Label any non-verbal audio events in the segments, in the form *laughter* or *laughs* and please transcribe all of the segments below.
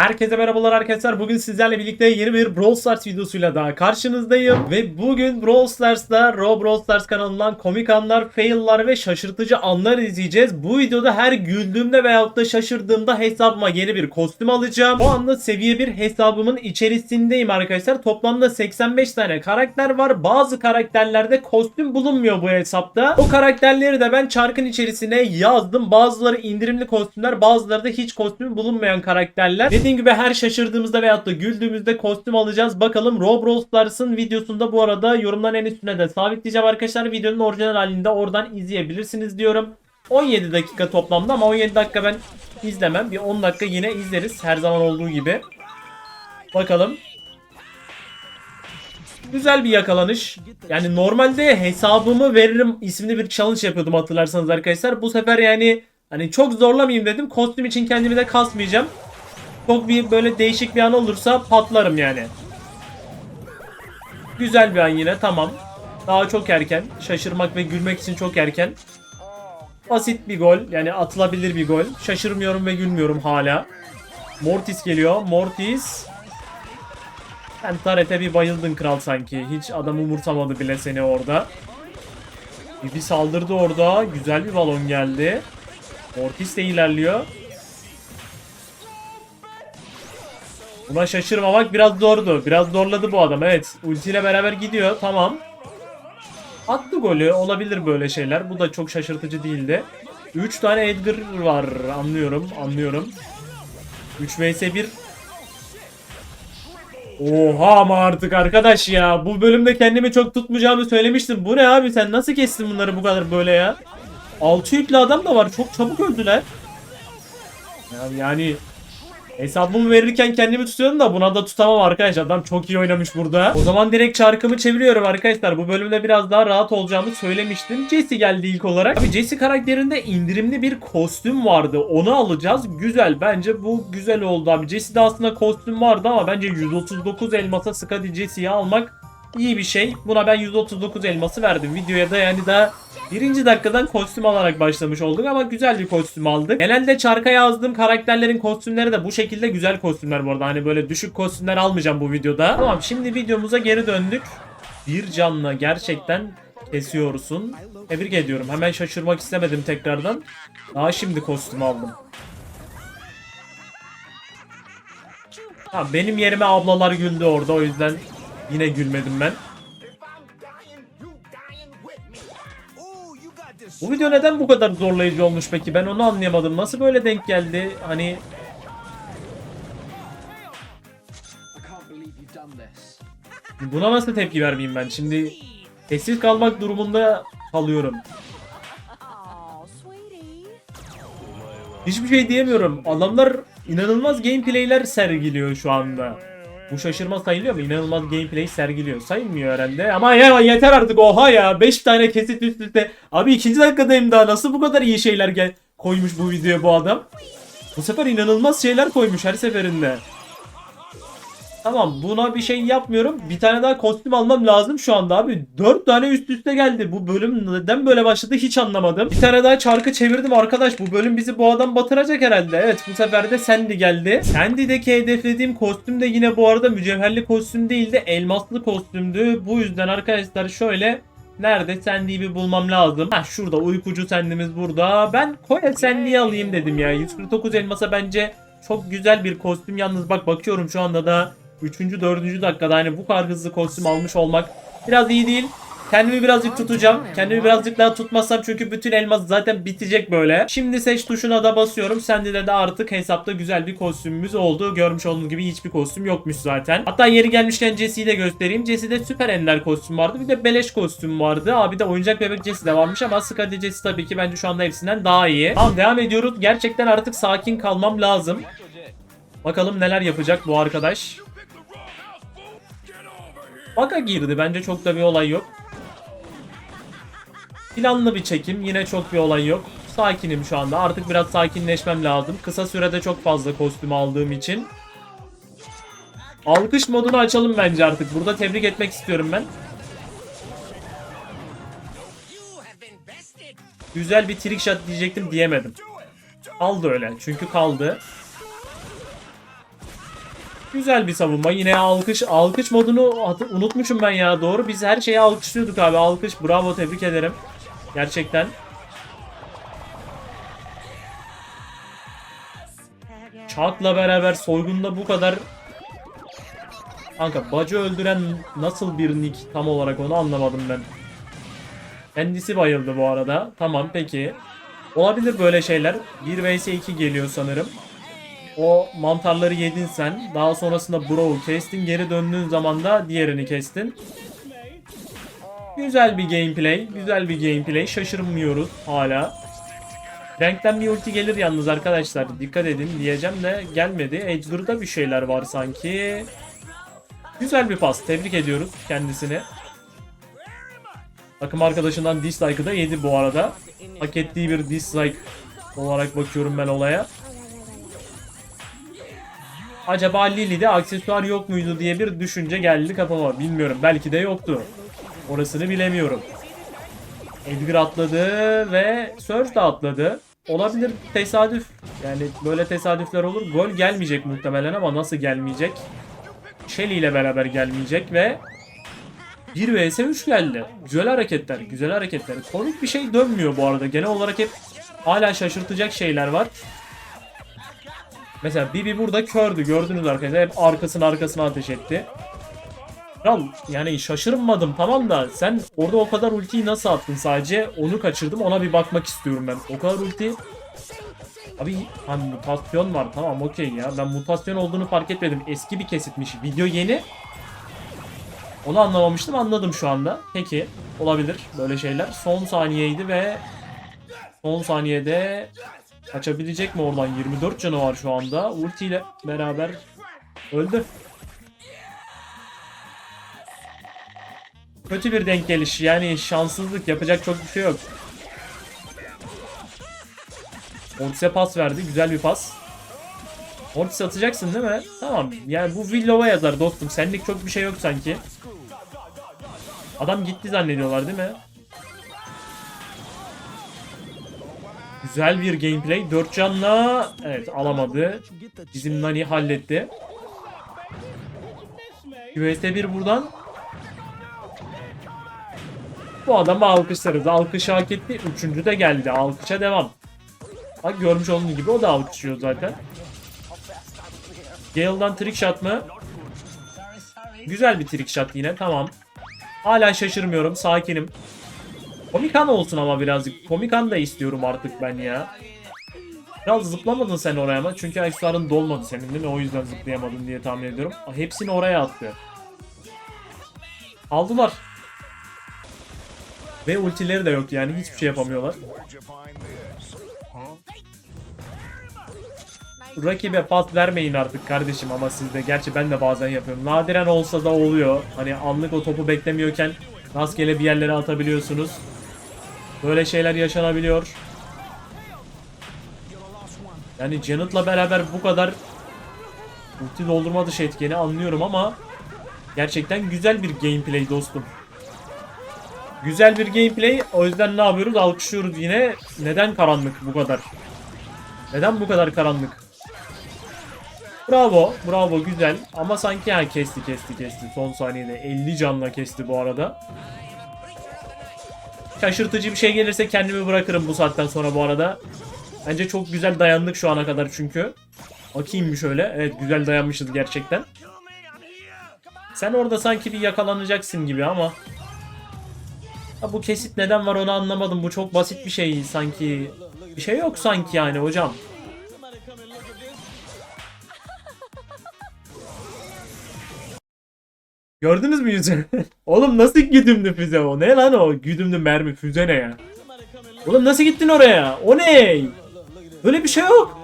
Herkese merhabalar arkadaşlar. Bugün sizlerle birlikte yeni bir Brawl Stars videosuyla daha karşınızdayım. Ve bugün Brawl Stars'ta Raw Brawl Stars kanalından komik anlar, fail'lar ve şaşırtıcı anlar izleyeceğiz. Bu videoda her güldüğümde veyahut da şaşırdığımda hesabıma yeni bir kostüm alacağım. Bu anda seviye 1 hesabımın içerisindeyim arkadaşlar. Toplamda 85 tane karakter var. Bazı karakterlerde kostüm bulunmuyor bu hesapta. O karakterleri de ben çarkın içerisine yazdım. Bazıları indirimli kostümler, bazıları da hiç kostüm bulunmayan karakterler. Dediğim gibi her şaşırdığımızda veyahut da güldüğümüzde kostüm alacağız. Bakalım Rob Stars'ın videosunda bu arada yorumların en üstüne de sabitleyeceğim arkadaşlar. Videonun orijinal halinde oradan izleyebilirsiniz diyorum. 17 dakika toplamda ama 17 dakika ben izlemem. Bir 10 dakika yine izleriz her zaman olduğu gibi. Bakalım. Güzel bir yakalanış. Yani normalde hesabımı veririm isimli bir challenge yapıyordum hatırlarsanız arkadaşlar. Bu sefer yani hani çok zorlamayayım dedim. Kostüm için kendimi de kasmayacağım. Çok bir böyle değişik bir an olursa patlarım yani. Güzel bir an yine tamam. Daha çok erken. Şaşırmak ve gülmek için çok erken. Basit bir gol. Yani atılabilir bir gol. Şaşırmıyorum ve gülmüyorum hala. Mortis geliyor. Mortis. Sen Taret'e bir bayıldın kral sanki. Hiç adam umursamadı bile seni orada. Bir saldırdı orada. Güzel bir balon geldi. Mortis de ilerliyor. Buna şaşırmamak biraz zordu. Biraz zorladı bu adam. Evet. Ultiyle beraber gidiyor. Tamam. Attı golü. Olabilir böyle şeyler. Bu da çok şaşırtıcı değildi. 3 tane Edgar var. Anlıyorum. Anlıyorum. 3 vs 1 Oha ama artık arkadaş ya. Bu bölümde kendimi çok tutmayacağımı söylemiştim. Bu ne abi sen nasıl kestin bunları bu kadar böyle ya? 6 yüklü adam da var. Çok çabuk öldüler. Ya yani hesabımı verirken kendimi tutuyordum da buna da tutamam arkadaş. Adam çok iyi oynamış burada. O zaman direkt çarkımı çeviriyorum arkadaşlar. Bu bölümde biraz daha rahat olacağımı söylemiştim. Jesse geldi ilk olarak. Abi Jesse karakterinde indirimli bir kostüm vardı. Onu alacağız. Güzel. Bence bu güzel oldu abi. Jesse'de aslında kostüm vardı ama bence 139 elmasa Skadi Jesse'yi almak iyi bir şey. Buna ben 139 elması verdim. Videoya da yani daha birinci dakikadan kostüm alarak başlamış olduk ama güzel bir kostüm aldık. Genelde çarka yazdığım karakterlerin kostümleri de bu şekilde güzel kostümler bu arada. Hani böyle düşük kostümler almayacağım bu videoda. Tamam şimdi videomuza geri döndük. Bir canla gerçekten kesiyorsun. Tebrik ediyorum. Hemen şaşırmak istemedim tekrardan. Daha şimdi kostüm aldım. Ha, benim yerime ablalar güldü orada o yüzden yine gülmedim ben. Bu video neden bu kadar zorlayıcı olmuş peki? Ben onu anlayamadım. Nasıl böyle denk geldi? Hani buna nasıl tepki vermeyeyim ben? Şimdi sessiz kalmak durumunda kalıyorum. Hiçbir şey diyemiyorum. Adamlar inanılmaz gameplay'ler sergiliyor şu anda. Bu şaşırma sayılıyor mu? İnanılmaz gameplay sergiliyor. Sayılmıyor herhalde. Ama ya yeter artık oha ya. 5 tane kesit üst üste. Abi ikinci dakikadayım daha. Nasıl bu kadar iyi şeyler gel koymuş bu videoya bu adam? Bu sefer inanılmaz şeyler koymuş her seferinde. Tamam buna bir şey yapmıyorum. Bir tane daha kostüm almam lazım şu anda abi. 4 tane üst üste geldi. Bu bölüm neden böyle başladı hiç anlamadım. Bir tane daha çarkı çevirdim arkadaş. Bu bölüm bizi bu adam batıracak herhalde. Evet bu sefer de Sandy geldi. Sandy'deki hedeflediğim kostüm de yine bu arada mücevherli kostüm değil de elmaslı kostümdü. Bu yüzden arkadaşlar şöyle Nerede Sandy'yi bir bulmam lazım. Ha şurada uykucu Sandy'miz burada. Ben Koya Sandy'yi alayım dedim ya. 149 elmasa bence çok güzel bir kostüm. Yalnız bak bakıyorum şu anda da 3. 4. dakikada hani bu kadar hızlı kostüm almış olmak biraz iyi değil. Kendimi birazcık tutacağım. Kendimi birazcık daha tutmazsam çünkü bütün elmas zaten bitecek böyle. Şimdi seç tuşuna da basıyorum. Sende de, de artık hesapta güzel bir kostümümüz oldu. Görmüş olduğunuz gibi hiçbir kostüm yokmuş zaten. Hatta yeri gelmişken Jesse'yi de göstereyim. Jesse'de süper ender kostüm vardı. Bir de beleş kostüm vardı. Abi de oyuncak bebek Jesse de varmış ama Skadi Jesse tabii ki bence şu anda hepsinden daha iyi. Tamam devam ediyoruz. Gerçekten artık sakin kalmam lazım. Bakalım neler yapacak bu arkadaş. Baka girdi. Bence çok da bir olay yok. Planlı bir çekim. Yine çok bir olay yok. Sakinim şu anda. Artık biraz sakinleşmem lazım. Kısa sürede çok fazla kostüm aldığım için. Alkış modunu açalım bence artık. Burada tebrik etmek istiyorum ben. Güzel bir trick shot diyecektim diyemedim. Kaldı öyle. Çünkü kaldı. Güzel bir savunma. Yine alkış alkış modunu unutmuşum ben ya. Doğru biz her şeyi alkışlıyorduk abi. Alkış. Bravo tebrik ederim. Gerçekten. Chuck'la beraber soygunda bu kadar Kanka bacı öldüren nasıl bir nick tam olarak onu anlamadım ben. Kendisi bayıldı bu arada. Tamam peki. Olabilir böyle şeyler. 1 vs 2 geliyor sanırım. O mantarları yedin sen. Daha sonrasında Brow'u kestin. Geri döndüğün zaman da diğerini kestin. Güzel bir gameplay. Güzel bir gameplay. Şaşırmıyoruz hala. Rank'ten bir ulti gelir yalnız arkadaşlar. Dikkat edin diyeceğim de gelmedi. Edgar'da bir şeyler var sanki. Güzel bir pas. Tebrik ediyoruz kendisini. Takım arkadaşından dislike'ı da yedi bu arada. Hak ettiği bir dislike olarak bakıyorum ben olaya. Acaba Lili'de aksesuar yok muydu diye bir düşünce geldi kafama. Bilmiyorum. Belki de yoktu. Orasını bilemiyorum. Edgar atladı ve Surge de atladı. Olabilir tesadüf. Yani böyle tesadüfler olur. Gol gelmeyecek muhtemelen ama nasıl gelmeyecek? Shelly ile beraber gelmeyecek ve 1 vs 3 geldi. Güzel hareketler, güzel hareketler. Komik bir şey dönmüyor bu arada. Genel olarak hep hala şaşırtacak şeyler var. Mesela Bibi burada kördü gördünüz arkadaşlar. Hep arkasına arkasına ateş etti. Kral yani şaşırmadım tamam da sen orada o kadar ultiyi nasıl attın? Sadece onu kaçırdım ona bir bakmak istiyorum ben. O kadar ulti Abi hani mutasyon var tamam okey ya. Ben mutasyon olduğunu fark etmedim. Eski bir kesitmiş. Video yeni. Onu anlamamıştım anladım şu anda. Peki olabilir böyle şeyler. Son saniyeydi ve son saniyede kaçabilecek mi oradan 24 canı var şu anda ulti ile beraber öldü Kötü bir denk geliş yani şanssızlık yapacak çok bir şey yok. Mortis'e pas verdi güzel bir pas. Mortis atacaksın değil mi? Tamam yani bu Willow'a yazar dostum senlik çok bir şey yok sanki. Adam gitti zannediyorlar değil mi? Güzel bir gameplay. 4 canla evet alamadı. Bizim Nani halletti. QS'de bir buradan bu adamı alkışlarız. Alkış hak etti. Üçüncü de geldi. Alkışa devam. Bak görmüş olduğunuz gibi o da alkışlıyor zaten. Gale'dan trick shot mı? Güzel bir trick shot yine. Tamam. Hala şaşırmıyorum. Sakinim. Komikan olsun ama birazcık. Komikan da istiyorum artık ben ya. Biraz zıplamadın sen oraya ama çünkü aksesuarın dolmadı senin değil mi? O yüzden zıplayamadın diye tahmin ediyorum. Hepsini oraya attı. Aldılar. Ve ultileri de yok yani hiçbir şey yapamıyorlar. Rakibe pas vermeyin artık kardeşim ama siz de. Gerçi ben de bazen yapıyorum. Nadiren olsa da oluyor. Hani anlık o topu beklemiyorken rastgele bir yerlere atabiliyorsunuz. Böyle şeyler yaşanabiliyor. Yani Janet'la beraber bu kadar ulti doldurma dışı etkeni anlıyorum ama gerçekten güzel bir gameplay dostum. Güzel bir gameplay. O yüzden ne yapıyoruz? Alkışlıyoruz yine. Neden karanlık bu kadar? Neden bu kadar karanlık? Bravo. Bravo. Güzel. Ama sanki ha kesti kesti kesti. Son saniyede 50 canla kesti bu arada. Şaşırtıcı bir şey gelirse kendimi bırakırım bu saatten sonra bu arada. Bence çok güzel dayandık şu ana kadar çünkü. Bakayım bir şöyle. Evet güzel dayanmışız gerçekten. Sen orada sanki bir yakalanacaksın gibi ama. Ha, bu kesit neden var onu anlamadım. Bu çok basit bir şey sanki. Bir şey yok sanki yani hocam. Gördünüz mü yüzü? *laughs* Oğlum nasıl güdümlü füze o? Ne lan o? Güdümlü mermi füze ne ya? Oğlum nasıl gittin oraya? O ne? Böyle bir şey yok.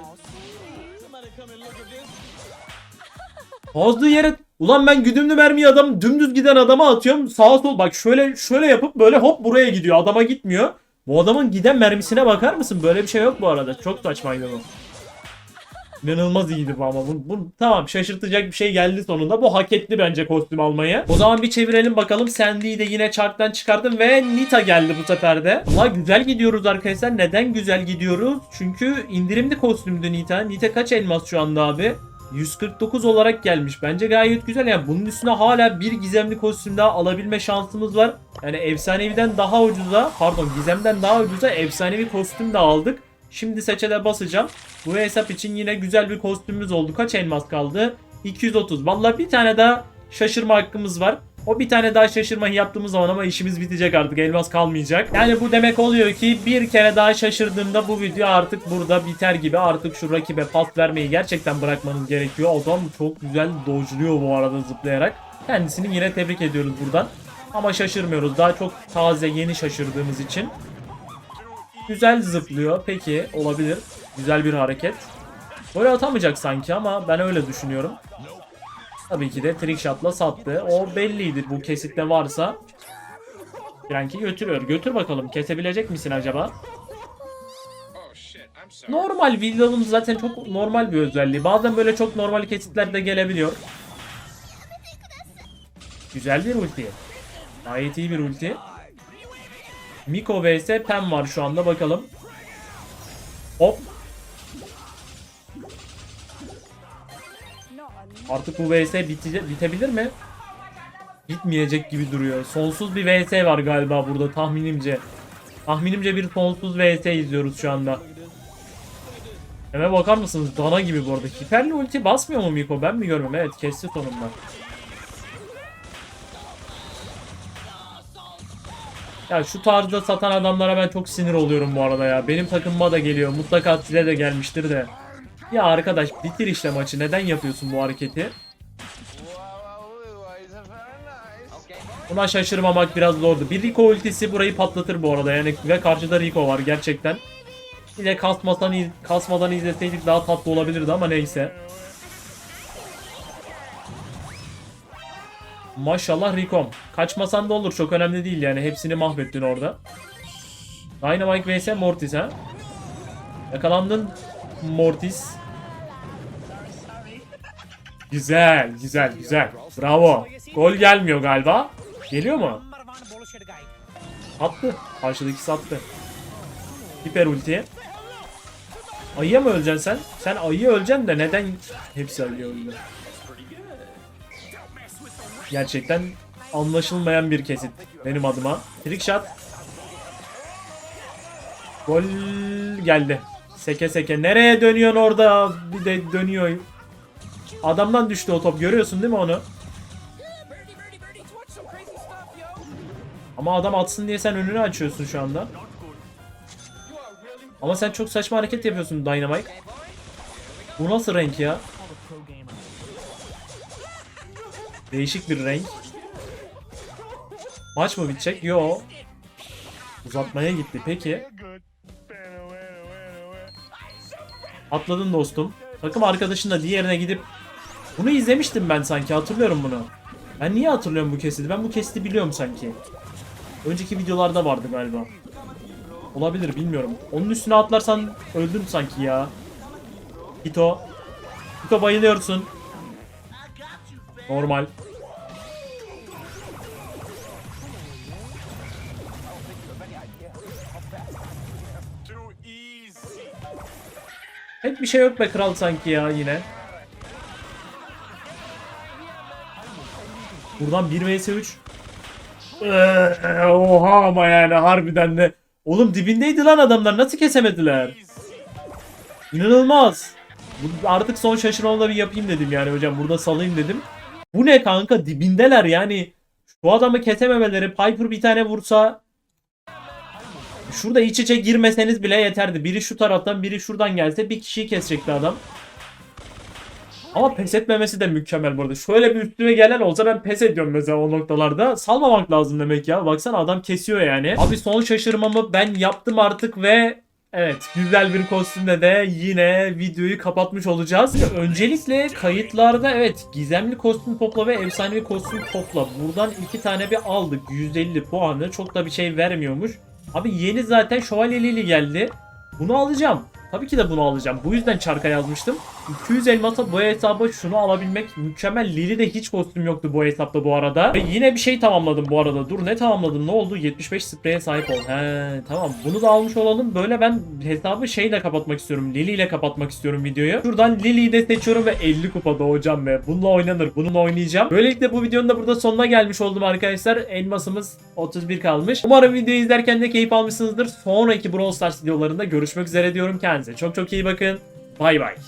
Fazla yere Ulan ben güdümlü mermiyi adam dümdüz giden adama atıyorum. Sağa sol bak şöyle şöyle yapıp böyle hop buraya gidiyor. Adama gitmiyor. Bu adamın giden mermisine bakar mısın? Böyle bir şey yok bu arada. Çok saçmaydı bu. İnanılmaz iyiydi bu ama. Bu, bu, tamam şaşırtacak bir şey geldi sonunda. Bu hak etti bence kostüm almayı. O zaman bir çevirelim bakalım. Sandy'yi de yine çarktan çıkardım ve Nita geldi bu sefer de. Valla güzel gidiyoruz arkadaşlar. Neden güzel gidiyoruz? Çünkü indirimli kostümdü Nita. Nita kaç elmas şu anda abi? 149 olarak gelmiş. Bence gayet güzel. Yani bunun üstüne hala bir gizemli kostüm daha alabilme şansımız var. Yani efsaneviden daha ucuza, pardon gizemden daha ucuza efsanevi kostüm de aldık. Şimdi seçele basacağım. Bu hesap için yine güzel bir kostümümüz oldu. Kaç elmas kaldı? 230. Vallahi bir tane daha şaşırma hakkımız var. O bir tane daha şaşırmayı yaptığımız zaman ama işimiz bitecek artık. Elmas kalmayacak. Yani bu demek oluyor ki bir kere daha şaşırdığımda bu video artık burada biter gibi. Artık şu rakibe pas vermeyi gerçekten bırakmanız gerekiyor. Adam çok güzel dojluyor bu arada zıplayarak. Kendisini yine tebrik ediyoruz buradan. Ama şaşırmıyoruz. Daha çok taze yeni şaşırdığımız için. Güzel zıplıyor. Peki olabilir. Güzel bir hareket. Gol atamayacak sanki ama ben öyle düşünüyorum. Tabii ki de trick shot'la sattı. O belliydi bu kesitte varsa. Franki götürüyor. Götür bakalım. Kesebilecek misin acaba? Normal videonun zaten çok normal bir özelliği. Bazen böyle çok normal kesitler de gelebiliyor. Güzel bir ulti. Gayet iyi bir ulti. Miko vs Pem var şu anda bakalım. Hop. Artık bu vs bitecek, bitebilir mi? Bitmeyecek gibi duruyor. Sonsuz bir vs var galiba burada tahminimce. Tahminimce bir sonsuz vs izliyoruz şu anda. Hemen bakar mısınız? Dana gibi bu arada. Hiperli ulti basmıyor mu Miko? Ben mi görmüyorum? Evet kesti sonunda. Ya şu tarzda satan adamlara ben çok sinir oluyorum bu arada ya. Benim takımıma da geliyor. Mutlaka size de gelmiştir de. Ya arkadaş bitir işte maçı. Neden yapıyorsun bu hareketi? Buna şaşırmamak biraz zordu. Bir Rico ultisi burayı patlatır bu arada. Yani ve karşıda Rico var gerçekten. Bir de kasmadan, iz- kasmadan izleseydik daha tatlı olabilirdi ama neyse. Maşallah Rico'm. Kaçmasan da olur çok önemli değil yani. Hepsini mahvettin orada. Dynamite vs Mortis ha. Yakalandın Mortis. Güzel, güzel, güzel. Bravo. Gol gelmiyor galiba. Geliyor mu? Attı. Karşıdaki sattı. Hiper ulti. Ayıya mı öleceksin sen? Sen ayıya öleceksin de neden hepsi ayıya öldü? Gerçekten anlaşılmayan bir kesit benim adıma. Trick shot. Gol geldi. Seke seke. Nereye dönüyorsun orada? Bir de dönüyor. Adamdan düştü o top. Görüyorsun değil mi onu? Ama adam atsın diye sen önünü açıyorsun şu anda. Ama sen çok saçma hareket yapıyorsun Dynamite. Bu nasıl renk ya? Değişik bir renk. Maç mı bitecek? Yo. Uzatmaya gitti. Peki. Atladın dostum. Takım arkadaşın da diğerine gidip bunu izlemiştim ben sanki hatırlıyorum bunu. Ben niye hatırlıyorum bu kesiti? Ben bu kesiti biliyorum sanki. Önceki videolarda vardı galiba. Olabilir bilmiyorum. Onun üstüne atlarsan öldün sanki ya. Hito. Hito bayılıyorsun. Normal. Pek bir şey yok be kral sanki ya yine. Buradan 1 vs 3. Eee, Oha ama yani harbiden de. Oğlum dibindeydi lan adamlar nasıl kesemediler? İnanılmaz. Artık son şaşırmamda bir yapayım dedim yani hocam burada salayım dedim. Bu ne kanka dibindeler yani. Şu adamı kesememeleri Piper bir tane vursa Şurada iç içe girmeseniz bile yeterdi. Biri şu taraftan biri şuradan gelse bir kişiyi kesecekti adam. Ama pes etmemesi de mükemmel burada. Şöyle bir üstüme gelen olsa ben pes ediyorum mesela o noktalarda. Salmamak lazım demek ya. Baksana adam kesiyor yani. Abi son şaşırmamı ben yaptım artık ve Evet güzel bir kostümle de yine videoyu kapatmış olacağız. Öncelikle kayıtlarda evet gizemli kostüm topla ve efsanevi kostüm topla. Buradan iki tane bir aldık. 150 puanı çok da bir şey vermiyormuş. Abi yeni zaten şövalyeliği geldi. Bunu alacağım. Tabii ki de bunu alacağım. Bu yüzden çarka yazmıştım. 200 elmasa bu hesaba şunu alabilmek mükemmel. Lili'de hiç kostüm yoktu bu hesapta bu arada. Ve yine bir şey tamamladım bu arada. Dur ne tamamladım? Ne oldu? 75 spreye sahip ol. He tamam. Bunu da almış olalım. Böyle ben hesabı şeyle kapatmak istiyorum. Lili ile kapatmak istiyorum videoyu. Şuradan Lili'yi de seçiyorum ve 50 kupa doğacağım ve bununla oynanır. Bununla oynayacağım. Böylelikle bu videonun da burada sonuna gelmiş oldum arkadaşlar. Elmasımız 31 kalmış. Umarım videoyu izlerken de keyif almışsınızdır. Sonraki Brawl Stars videolarında görüşmek üzere diyorum kendinize. Çok çok iyi bakın. Bay bay.